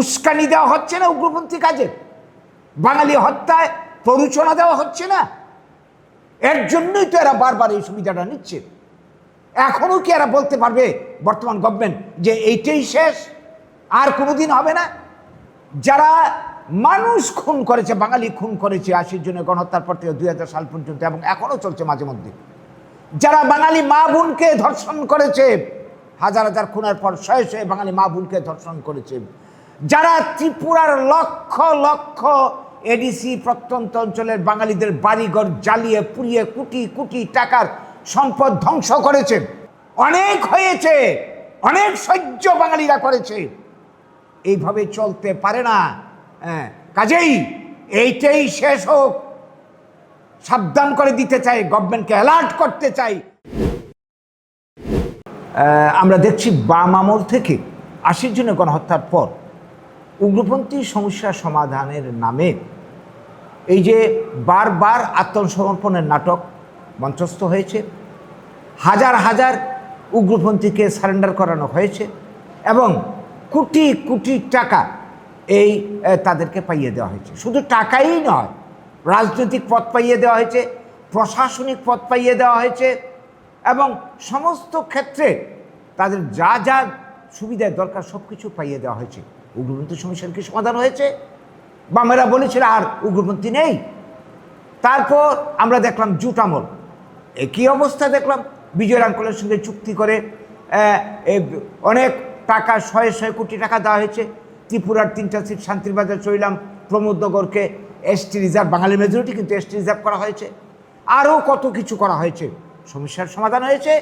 উস্কানি দেওয়া হচ্ছে না উগ্রপন্থী কাজে? বাঙালি হত্যায় প্ররোচনা দেওয়া হচ্ছে না? এর জন্যই তো এরা বারবার এই সুবিধাটা নিচ্ছে। এখনও কি এরা বলতে পারবে বর্তমান গভর্নমেন্ট যে এইটাই শেষ, আর কোনোদিন হবে না? যারা মানুষ খুন করেছে, বাঙালি খুন করেছে আশির জন্য গণহত্যার পর থেকে দুই হাজার সাল পর্যন্ত এবং এখনও চলছে মাঝে মধ্যে। যারা বাঙালি মা বোনকে ধর্ষণ করেছে, হাজার হাজার খুনের পর শয়ে শয়ে বাঙালি মা বোনকে ধর্ষণ করেছে। যারা ত্রিপুরার লক্ষ লক্ষ এডিসি প্রত্যন্ত অঞ্চলের বাঙালিদের বাড়িঘর জ্বালিয়ে পুড়িয়ে কোটি কোটি টাকার সম্পদ ধ্বংস করেছে। অনেক হয়েছে, অনেক সহ্য বাঙালিরা করেছে। এইভাবে চলতে পারে না। হ্যাঁ কাজেই এইটাই শেষ হোক। সাবধান করে দিতে চাই গভর্নমেন্টকে অ্যালার্ট করতে চাই। আমরা দেখছি বাম আমল থেকে আশির জন্য গণহত্যার পর উগ্রপন্থী সমস্যা সমাধানের নামে এই যে বারবার আত্মসমর্পণের নাটক মঞ্চস্থ হয়েছে, হাজার হাজার উগ্রপন্থীকে সারেন্ডার করানো হয়েছে এবং কোটি কোটি টাকা এই তাদেরকে পাইয়ে দেওয়া হয়েছে। শুধু টাকাই নয়, রাজনৈতিক পদ পাইয়ে দেওয়া হয়েছে, প্রশাসনিক পদ পাইয়ে দেওয়া হয়েছে এবং সমস্ত ক্ষেত্রে তাদের যা যা সুবিধার দরকার সব কিছু পাইয়ে দেওয়া হয়েছে। উগ্রপন্থী সমস্যার কি সমাধান হয়েছে? বামেরা বলেছিল, আর উগ্রপন্থী নেই। তারপর আমরা দেখলাম জুট আমল। একই অবস্থা দেখলাম? বিজয় রাঙ্কলের সঙ্গে চুক্তি করে অনেক টাকা, শয়ে শয়ে কোটি টাকা দেওয়া হয়েছে। ত্রিপুরার তিনটা সিট শান্তির বাজার চইলাম প্রমোদনগরকে এসটি রিজার্ভ বাঙালি মেজরিটি কিন্তু এসটি রিজার্ভ করা হয়েছে। আরও কত কিছু করা হয়েছে? সমস্যার সমাধান হয়েছে।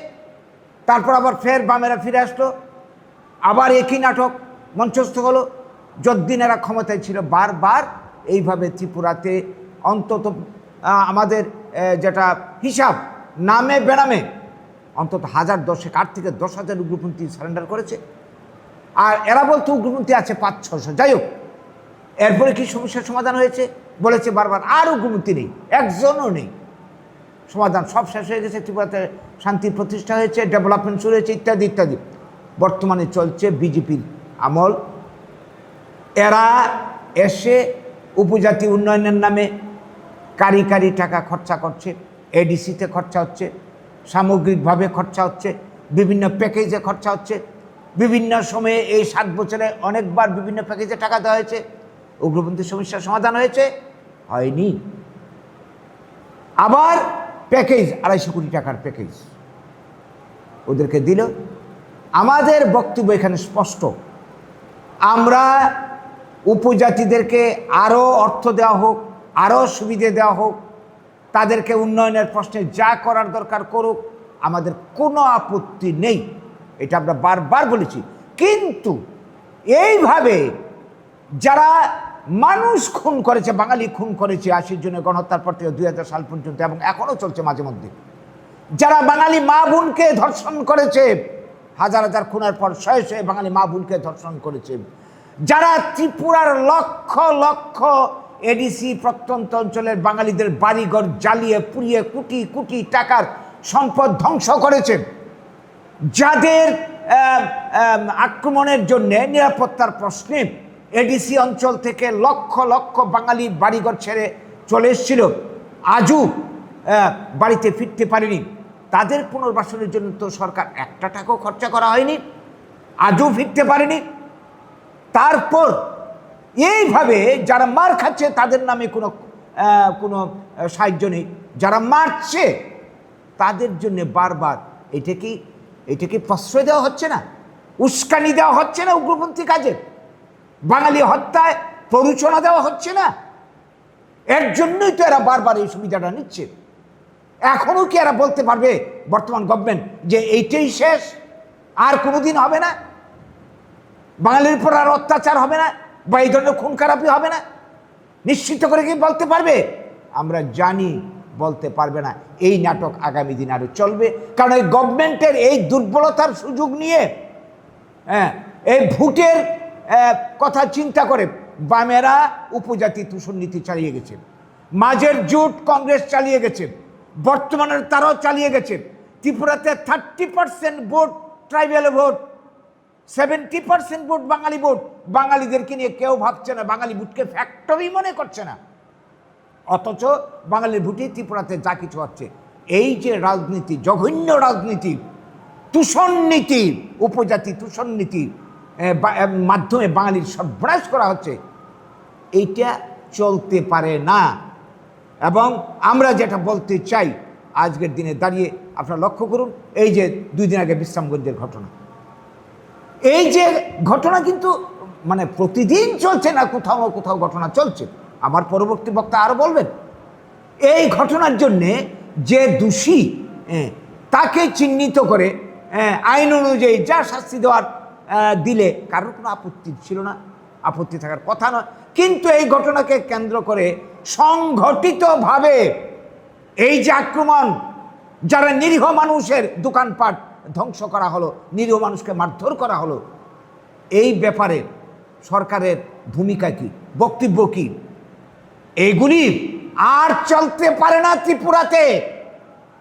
তারপর আবার ফের বামেরা ফিরে আসলো। আবার একই নাটক। মঞ্চস্থ হলো। যদ্দিন এরা ক্ষমতায় ছিল, বারবার এইভাবে ত্রিপুরাতে অন্তত আমাদের যেটা হিসাব, নামে বেনামে অন্তত হাজার দশেক, আট থেকে দশ হাজার উগ্রপন্থী সারেন্ডার করেছে। আর এরা বলতো উগ্রপন্থী আছে পাঁচ ছশো যাই হোক, এরপরে কি সমস্যার সমাধান হয়েছে? বলেছে বারবার, আর উগ্রপন্থী নেই, একজনও নেই। সমাধান সব শেষ হয়ে গেছে, ত্রিপুরাতে শান্তি প্রতিষ্ঠা হয়েছে, ডেভেলপমেন্ট শুরু হয়েছে, ইত্যাদি ইত্যাদি। বর্তমানে চলছে বিজেপির আমল। এরা এসে উপজাতি উন্নয়নের নামে কারি কারি টাকা খরচা করছে এডিসিতে খরচা হচ্ছে, সামগ্রিকভাবে খরচা হচ্ছে, বিভিন্ন প্যাকেজে খরচা হচ্ছে। বিভিন্ন সময়ে এই সাত বছরে অনেকবার বিভিন্ন প্যাকেজে টাকা দেওয়া হয়েছে। উগ্রপন্থী সমস্যার সমাধান হয়েছে। হয়নি। আবার প্যাকেজ আড়াইশো কোটি টাকার প্যাকেজ ওদেরকে দিল। আমাদের বক্তব্য এখানে স্পষ্ট। আমরা উপজাতিদেরকে আরও অর্থ দেওয়া হোক আরও সুবিধে দেওয়া হোক, তাদেরকে উন্নয়নের প্রশ্নে যা করার দরকার করুক, আমাদের কোনো আপত্তি নেই। এটা আমরা বারবার বলেছি। কিন্তু এইভাবে যারা মানুষ খুন করেছে, বাঙালি খুন করেছে আশির জন্য গণহত্যার পর থেকে দুই হাজার সাল পর্যন্ত এবং এখনও চলছে মাঝে মধ্যে, যারা বাঙালি মা বোনকে ধর্ষণ করেছে হাজার হাজার খুনের পর শয়ে শয়ে বাঙালি মা বোনকে ধর্ষণ করেছে। যারা ত্রিপুরার লক্ষ লক্ষ এডিসি প্রত্যন্ত অঞ্চলের বাঙালিদের বাড়িঘর জ্বালিয়ে, পুড়িয়ে, কোটি কোটি টাকার সম্পদ ধ্বংস করেছে। যাদের আক্রমণের জন্যে নিরাপত্তার প্রশ্নে এডিসি অঞ্চল থেকে লক্ষ লক্ষ বাঙালি বাড়িঘর ছেড়ে চলে এসেছিল। আজও বাড়িতে ফিরতে পারেনি। তাদের পুনর্বাসনের জন্য তো সরকার একটা টাকাও খরচা করা হয়নি, আজও ফিরতে পারেনি। তারপর এইভাবে যারা মার খাচ্ছে তাদের নামে কোনো কোনো সাহায্য নেই। যারা মারছে তাদের জন্য বারবার এটা কি এটা কি প্রশ্রয় দেওয়া হচ্ছে না, উস্কানি দেওয়া হচ্ছে না উগ্রপন্থী কাজে। বাঙালি হত্যায় প্ররোচনা দেওয়া হচ্ছে না। এর জন্যই তো এরা বারবার এই সুবিধাটা নিচ্ছে। এখনও কি এরা বলতে পারবে বর্তমান গভর্নমেন্ট যে এইটাই শেষ? আর কোনোদিন হবে না? বাঙালির উপর আর অত্যাচার হবে না? বা এই ধরনের খুন খারাপি হবে না? নিশ্চিত করে কি বলতে পারবে? আমরা জানি বলতে পারবে না। এই নাটক আগামী দিন আরও চলবে। কারণ এই গভর্নমেন্টের এই দুর্বলতার সুযোগ নিয়ে হ্যাঁ এই ভোটের কথা চিন্তা করে বামেরা উপজাতি তুষণ নীতি চালিয়ে গেছে। মাঝের জোট কংগ্রেস চালিয়ে গেছে। বর্তমানের তারাও চালিয়ে গেছে। ত্রিপুরাতে thirty percent vote tribal vote seventy percent vote Bangali vote. বাঙালিদেরকে নিয়ে কেউ ভাবছে না, বাঙালি ভোটকে ফ্যাক্টরি মনে করছে না। অথচ বাঙালির ভোটে ত্রিপুরাতে যা কিছু হচ্ছে। এই যে রাজনীতি, জঘন্য রাজনীতি তুষণ নীতি, উপজাতি তুষণ নীতি মাধ্যমে বাঙালির সর্বনাশ করা হচ্ছে, এইটা চলতে পারে না। এবং আমরা যেটা বলতে চাই, আজকের দিনে দাঁড়িয়ে আপনারা লক্ষ্য করুন, এই যে দুই দিন আগে বিশ্রামগঞ্জের ঘটনা। এই যে ঘটনা কিন্তু মানে প্রতিদিন চলছে না, কোথাও কোথাও ঘটনা চলছে। আমার পরবর্তী বক্তা আরও বলবেন। এই ঘটনার জন্যে যে দোষী তাকে চিহ্নিত করে আইন অনুযায়ী যা শাস্তি দেওয়ার দিলে কারোর কোনো আপত্তি ছিল না। আপত্তি থাকার কথা নয়। কিন্তু এই ঘটনাকে কেন্দ্র করে সংঘটিতভাবে এই যে আক্রমণ যারা নিরীহ মানুষের দোকানপাট ধ্বংস করা হলো নিরীহ মানুষকে মারধর করা হলো এই ব্যাপারে সরকারের ভূমিকা কি বক্তব্য কি? এগুলি আর চলতে পারে না ত্রিপুরাতে।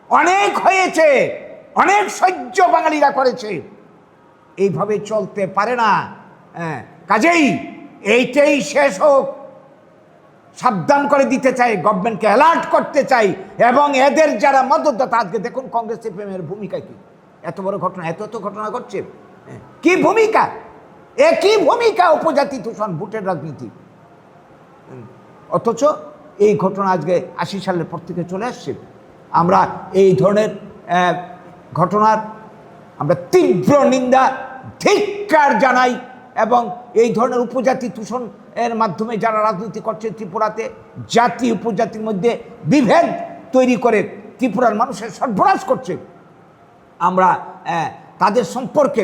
অনেক হয়েছে অনেক সহ্য বাঙালিরা করেছে। এইভাবে চলতে পারে না। হ্যাঁ, কাজেই এইটাই শেষ হোক। সাবধান করে দিতে চাই গভর্নমেন্টকে অ্যালার্ট করতে চাই এবং এদের যারা মদতদাতা আজকে দেখুন কংগ্রেস সিপিএমের ভূমিকা কি? এত বড় ঘটনা এত এত ঘটনা ঘটছে। হ্যাঁ, কি ভূমিকা? এ কি ভূমিকা উপজাতি তুষণ ভোটের রাজনীতি? অথচ এই ঘটনা আজকে আশি সালের পর থেকে চলে আসছে। আমরা এই ধরনের ঘটনার আমরা তীব্র নিন্দা ধিক্কার জানাই। এবং এই ধরনের উপজাতি তুষণ এর মাধ্যমে যারা রাজনীতি করছে ত্রিপুরাতে, জাতি উপজাতির মধ্যে বিভেদ তৈরি করে ত্রিপুরার মানুষের সর্বনাশ করছে। আমরা তাদের সম্পর্কে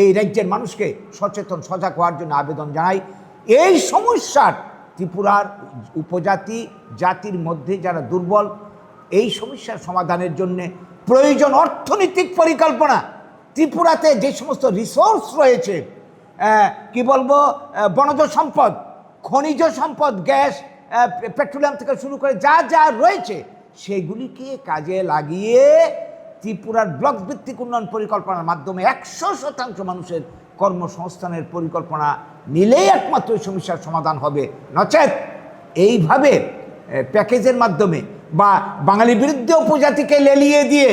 এই রাজ্যের মানুষকে সচেতন, সজাগ হওয়ার জন্য আবেদন জানাই। এই সমস্যার ত্রিপুরার উপজাতি, জাতির মধ্যে যারা দুর্বল, এই সমস্যার সমাধানের জন্য প্রয়োজন অর্থনৈতিক পরিকল্পনা। ত্রিপুরাতে যে সমস্ত রিসোর্স রয়েছে কি বলব বনজ সম্পদ, খনিজ সম্পদ, গ্যাস পেট্রোলিয়াম থেকে শুরু করে যা যা রয়েছে, সেগুলিকে কাজে লাগিয়ে ত্রিপুরার ব্লক ভিত্তিক উন্নয়ন পরিকল্পনার মাধ্যমে একশো শতাংশ মানুষের কর্মসংস্থানের পরিকল্পনা নিলেই একমাত্র সমস্যার সমাধান হবে। নচেত এইভাবে প্যাকেজের মাধ্যমে বা বাঙালি বিরুদ্ধে উপজাতিকে লেলিয়ে দিয়ে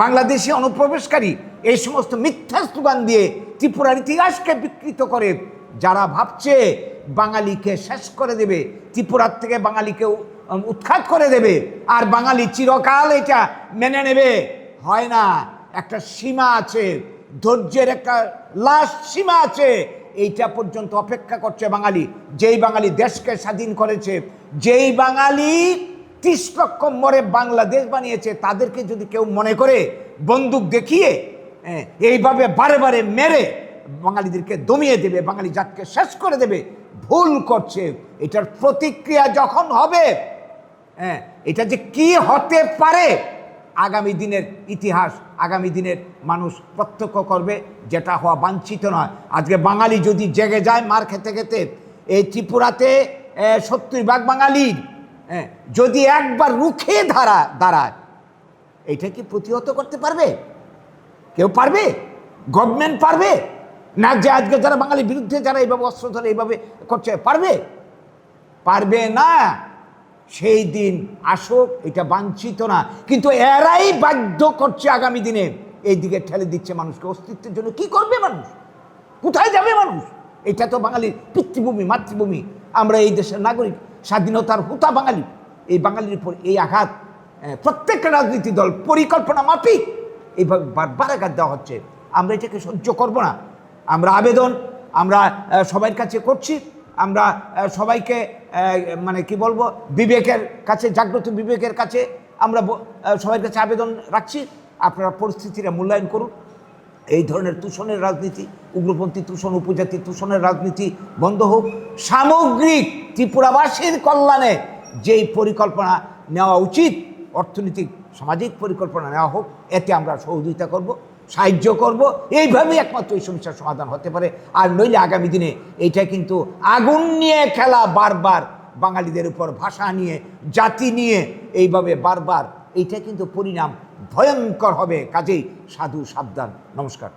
বাংলাদেশি অনুপ্রবেশকারী এই সমস্ত মিথ্যা স্লোগান দিয়ে ত্রিপুরার ইতিহাসকে বিকৃত করে। যারা ভাবছে বাঙালিকে শেষ করে দেবে, ত্রিপুরার থেকে বাঙালিকে উৎখাত করে দেবে, আর বাঙালি চিরকাল এটা মেনে নেবে, হয় না। একটা সীমা আছে, ধৈর্যের একটা লাস্ট সীমা আছে, এইটা পর্যন্ত অপেক্ষা করছে বাঙালি। যেই বাঙালি দেশকে স্বাধীন করেছে, যেই বাঙালি ত্রিশ লক্ষ মরে বাংলাদেশ বানিয়েছে, তাদেরকে যদি কেউ মনে করে, বন্দুক দেখিয়ে এইভাবে বারে বারে মেরে বাঙালিদেরকে দমিয়ে দেবে, বাঙালি জাতকে শেষ করে দেবে, ভুল করছে। এটার প্রতিক্রিয়া যখন হবে হ্যাঁ এটা যে কি হতে পারে, আগামী দিনের ইতিহাস, আগামী দিনের মানুষ প্রত্যক্ষ করবে, যেটা হওয়া বাঞ্ছিত নয়। আজকে বাঙালি যদি জেগে যায় মার খেতে খেতে, এই ত্রিপুরাতে সত্তর ভাগ বাঙালির হ্যাঁ, যদি একবার রুখে ধারা দাঁড়ায় এটা কি প্রতিহত করতে পারবে? কেউ পারবে? গভর্নমেন্ট পারবে? না যে আজকে যারা বাঙালির বিরুদ্ধে যারা এইভাবে অস্ত্র ধরে এইভাবে করছে পারবে? পারবে না। সেই দিন আসুক এটা বাঞ্ছিত না। কিন্তু এরাই বাধ্য করছে আগামী দিনে এই দিকে ঠেলে দিচ্ছে মানুষকে। অস্তিত্বের জন্য কি করবে মানুষ? কোথায় যাবে মানুষ? এটা তো বাঙালির পিতৃভূমি মাতৃভূমি। আমরা এই দেশের নাগরিক। স্বাধীনতার হুতা বাঙালি। এই বাঙালির উপর এই আঘাত আহ, প্রত্যেকটা রাজনীতি দল পরিকল্পনা মাফিক। এইভাবে বারবার আঘাত দেওয়া হচ্ছে। আমরা এটাকে সহ্য করব না। আমরা আবেদন আমরা সবার কাছে করছি। আমরা সবাইকে মানে কি বলব বিবেকের কাছে জাগ্রত বিবেকের কাছে আমরা সবার কাছে আবেদন রাখছি। আপনারা পরিস্থিতিটা মূল্যায়ন করুন। এই ধরনের তুষণের রাজনীতি, উগ্রপন্থী তুষণ, উপজাতি তুষণের রাজনীতি বন্ধ হোক। সামগ্রিক ত্রিপুরাবাসীর কল্যাণে যেই পরিকল্পনা নেওয়া উচিত, অর্থনৈতিক, সামাজিক পরিকল্পনা নেওয়া হোক, এতে আমরা সহযোগিতা করব, সাহায্য করব। এইভাবেই একমাত্র এই সমস্যার সমাধান হতে পারে। আর নইলে আগামী দিনে এইটা কিন্তু আগুন নিয়ে খেলা বারবার, বাঙালিদের উপর ভাষা নিয়ে, জাতি নিয়ে এইভাবে বারবার এইটা কিন্তু পরিণাম ভয়ঙ্কর হবে। কাজেই সাধু সাবধান। নমস্কার।